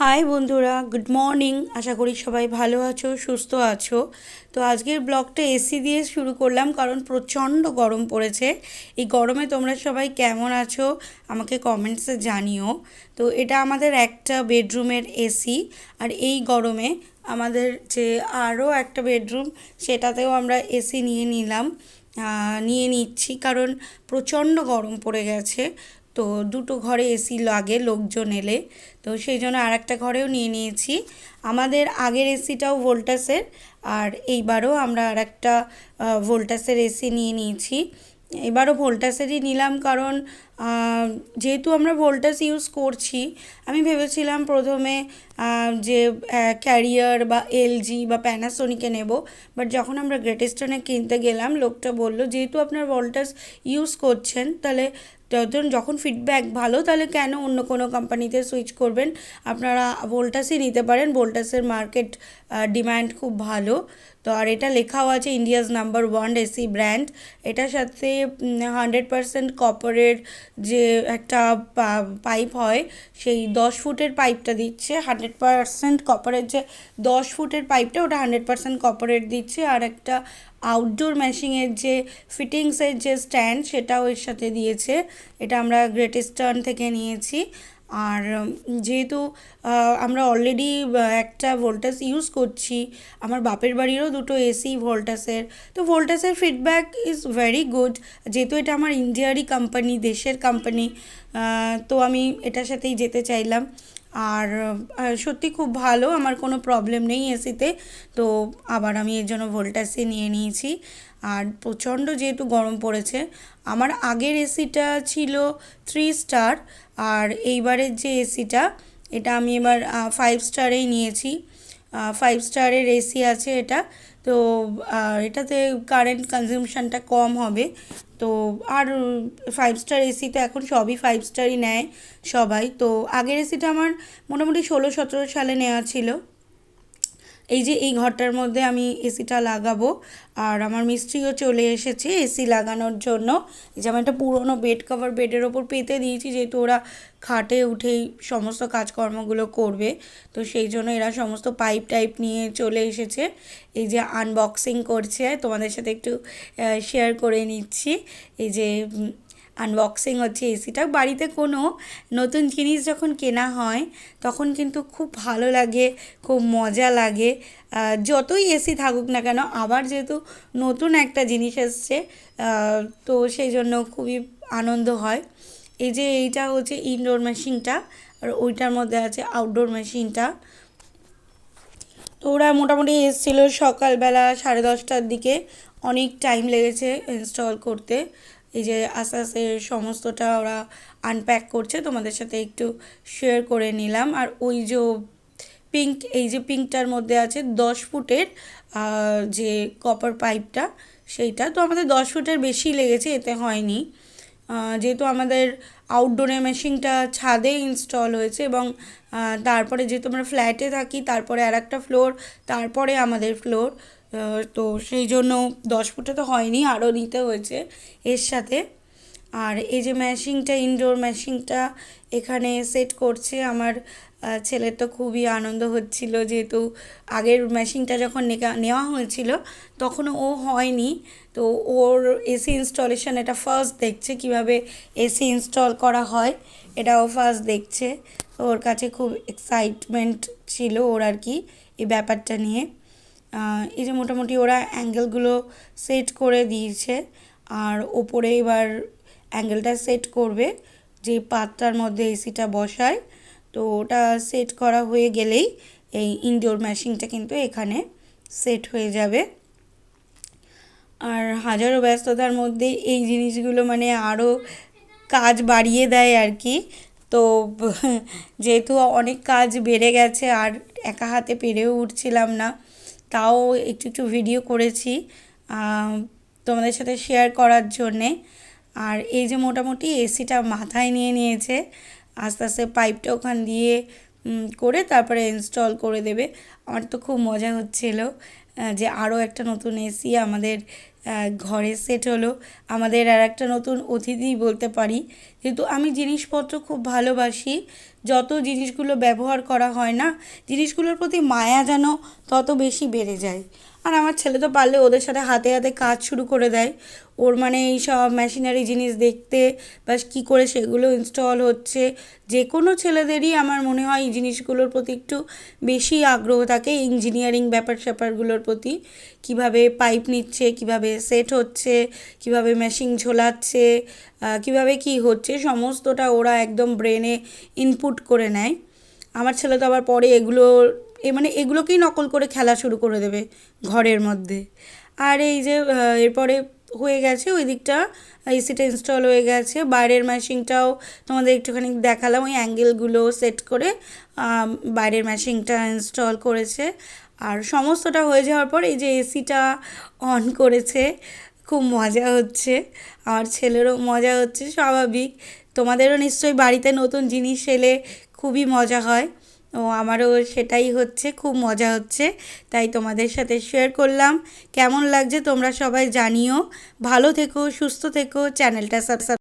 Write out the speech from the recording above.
High বন্ধুরা। Good morning আশা করি সবাই ভালো আছো, সুস্থ আছো। তো আজকের ব্লগটা এসি দিয়ে শুরু করলাম কারণ প্রচণ্ড গরম পড়েছে। এই গরমে তোমরা সবাই কেমন আছো, আমাকে কমেন্টসে জানিও। তো এটা আমাদের একটা বেডরুমের এসি আর এই গরমে আমাদের যে আরও একটা বেডরুম সেটাতেও আমরা এসি নিয়ে নিলাম। নিয়ে নিচ্ছি কারণ প্রচণ্ড গরম পড়ে গেছে। তো দুটো ঘরে এসি লাগে, লোকজন এলে। তো সেই জন্য আর একটা ঘরেও নিয়ে নিয়েছি। আমাদের আগের এসিটাও ভোল্টাসের, আর এইবারও আমরা আর একটা ভোল্টাসের এসি নিয়ে নিয়েছি। এবারও ভোল্টাসেরই নিলাম কারণ যেহেতু আমরা ভোল্টাস ইউজ করছি, আমি ভেবেছিলাম প্রথমে যে ক্যারিয়ার বা এলজি বা প্যানাসোনিকে নেব। বাট যখন আমরা গ্রেটেস্টনে কিনতে গেলাম, লোকটা বলল, যেহেতু আপনার ভোল্টাস ইউজ করছেন, তাহলে যখন যখন ফিডব্যাক ভালো, তাহলে কেন অন্য কোনো কোম্পানিতে সুইচ করবেন? আপনারা ভোল্টাসই নিতে পারেন। ভোল্টাসের মার্কেট ডিমান্ড খুব ভালো। তো আর এটা লেখাও আছে India's number one AC brand এটার সাথে হান্ড্রেড পারসেন্ট কপারের যে একটা পাইপ হয়, সেই দশ ফুটের পাইপটা দিচ্ছে। হান্ড্রেড পারসেন্ট কপারের যে দশ ফুটের পাইপটা ওটা হান্ড্রেড পারসেন্ট কপারের দিচ্ছে। আর একটা আউটডোর ম্যাশিংয়ের যে ফিটিংসের যে স্ট্যান্ড সেটাও এর সাথে দিয়েছে। এটা আমরা গ্রেট ইস্টার্ন থেকে নিয়েছি। আর যেহেতু আমরা অলরেডি একটা ভোল্টাস ইউজ করছি, আমার বাপের বাড়িরও দুটো এসি ভোল্টাসের তো ভোল্টাসের ফিডব্যাক ইজ ভেরি গুড যেহেতু এটা আমার ইন্ডিয়ারই কোম্পানি দেশের কোম্পানি তো আমি এটার সাথেই যেতে চাইলাম। আর সত্যি খুব ভালো, আমার কোনো প্রবলেম নেই এসিতে তো। আবার আমি এর জন্য ভোল্টাসে নিয়ে নিয়েছি। আর প্রচণ্ড যেহেতু গরম পড়েছে, আমার আগের এসিটা ছিল থ্রি স্টার আর এইবারের যে এসিটা এটা আমি এবার ফাইভ স্টারেই নিয়েছি। ফাইভ স্টারের এসি আছে এটা। তো এটাতে কারেন্ট কনজিউমশানটা কম হবে। তো, আর ফাইভ স্টার এসি তো এখন সবই ফাইভ স্টারই নেয় সবাই। তো, আগের এসিটা আমার মোটামুটি ষোলো, সতেরো সালে নেওয়া ছিল। এই যে এই ঘরটার মধ্যে আমি এসিটা লাগাবো, আর আমার মিস্ত্রিও চলে এসেছে এসি লাগানোর জন্য। এই যে আমি একটা পুরোনো বেড কভার বেডের ওপর পেতে দিয়েছি, যেহেতু ওরা খাটে উঠেই সমস্ত কাজকর্মগুলো করবে, তো সেই জন্য এরা সমস্ত পাইপ টাইপ নিয়ে চলে এসেছে। এই যে আনবক্সিং করছে, তোমাদের সাথে একটু শেয়ার করে নিচ্ছি। এই যে আনবক্সিং হচ্ছে এসিটা বাড়িতে কোনো নতুন জিনিস যখন কেনা হয়, তখন কিন্তু খুব ভালো লাগে, খুব মজা লাগে। যতই এসি থাকুক না কেন, আবার যেহেতু নতুন একটা জিনিস এসছে তো সেই জন্য খুবই আনন্দ হয়। এই যে এইটা হচ্ছে ইনডোর মেশিনটা আর ওইটার মধ্যে আছে আউটডোর মেশিনটা তো ওরা মোটামুটি এসেছিল সকালবেলা সাড়ে দশটার দিকে, অনেক টাইম লেগেছে ইনস্টল করতে। এই যে আস্তে আস্তে সমস্তটা ওরা আনপ্যাক করছে, তোমাদের সাথে একটু শেয়ার করে নিলাম। আর ওই যে পিঙ্ক এই যে পিঙ্কটার মধ্যে আছে দশ ফুটের যে কপার পাইপটা সেইটা। তো আমাদের দশ ফুটের বেশি লেগেছে, এতে হয়নি। যেহেতু আমাদের আউটডোরে মেশিনটা ছাদে ইনস্টল হয়েছে এবং তারপরে যেহেতু আমরা ফ্ল্যাটে থাকি, তারপরে আর একটা ফ্লোর তারপরে আমাদের ফ্লোর তো সেই জন্য দশ ফুটে তো হয়নি, আরও নিতে হয়েছে এর সাথে। আর এই যে ম্যাশিংটা ইনডোর ম্যাশিংটা এখানে সেট করছে আমার ছেলের তো খুবই আনন্দ হচ্ছিল যেহেতু আগের মেশিনটা যখন নেওয়া হয়েছিল তখন ও হয়নি। তো ওর এসি ইনস্টলেশন এটা ফার্স্ট দেখছে কীভাবে এসি ইনস্টল করা হয়, এটাও ফার্স্ট দেখছে। ওর কাছে খুব এক্সাইটমেন্ট ছিল ওর আর কি এই ব্যাপারটা নিয়ে। এই যে মোটামুটি ওরা অ্যাঙ্গেলগুলো সেট করে দিয়েছে। আর ওপরে এবার অ্যাঙ্গেলটা সেট করবে, যে পাতটার মধ্যে এসিটা বসায়। তো ওটা সেট করা হয়ে গেলেই এই ইনডোর ম্যাশিংটা কিন্তু এখানে সেট হয়ে যাবে। আর হাজারো ব্যস্ততার মধ্যে এই জিনিসগুলো মানে আরও কাজ বাড়িয়ে দেয় আর কি। তো যেহেতু অনেক কাজ বেড়ে গেছে, আর একা হাতে পেরেও উঠছিলাম না। তাও একটু একটু ভিডিও করেছি তোমাদের সাথে শেয়ার করার জন্যে। আর এই যে মোটামুটি এসিটা মাথায় নিয়ে নিয়েছে, আস্তে আস্তে পাইপটা ওখান দিয়ে করে তারপরে ইনস্টল করে দেবে। আমার তো খুব মজা হচ্ছিল। যে আরও একটা নতুন এসি আমাদের ঘরে সেট হলো। আমাদের আর একটা নতুন অতিথি বলতে পারি। যেহেতু আমি জিনিসপত্র খুব ভালোবাসি, যত জিনিসগুলো ব্যবহার করা হয় না, জিনিসগুলোর প্রতি মায়া যেন তত বেশি বেড়ে যায়। আর আমার ছেলে তো পারলে ওদের সাথে হাতে হাতে কাজ শুরু করে দেয়। ওর মানে এই সব মেশিনারি জিনিস দেখতে বা কী করে সেগুলো ইনস্টল হচ্ছে। যে কোনো ছেলেদেরই আমার মনে হয় এই জিনিসগুলোর প্রতি একটু বেশি আগ্রহ থাকে ইঞ্জিনিয়ারিং ব্যাপার স্যাপারগুলোর প্রতি। কীভাবে পাইপ নিচ্ছে, কীভাবে সেট হচ্ছে, কীভাবে মেশিন ঝোলাচ্ছে কীভাবে কি হচ্ছে, সমস্তটা ওরা একদম ব্রেনে ইনপুট করে নেয়। আমার ছেলে তো আবার পরে এগুলো এ মানে এগুলোকেই নকল করে খেলা শুরু করে দেবে ঘরের মধ্যে। আর এই যে এরপরে হয়ে গেছে ওই দিকটা এসিটা ইনস্টল হয়ে গেছে। বাইরের ম্যাশিংটাও তোমাদের একটুখানি দেখালাম, ওই অ্যাঙ্গেলগুলো সেট করে বাইরের ম্যাশিংটা ইনস্টল করেছে। আর সমস্তটা হয়ে যাওয়ার পর এই যে এসিটা অন করেছে, খুব মজা হচ্ছে। আমার ছেলেরও মজা হচ্ছে, স্বাভাবিক। তোমাদেরও নিশ্চয়ই বাড়িতে নতুন জিনিস এলে খুবই মজা হয়। ও আমারও সেটাই হচ্ছে, খুব মজা হচ্ছে। তাই তোমাদের সাথে শেয়ার করলাম। কেমন লাগছে তোমরা সবাই জানিও। ভালো থেকো, সুস্থ থেকো, চ্যানেলটা সাবস্ক্রাইব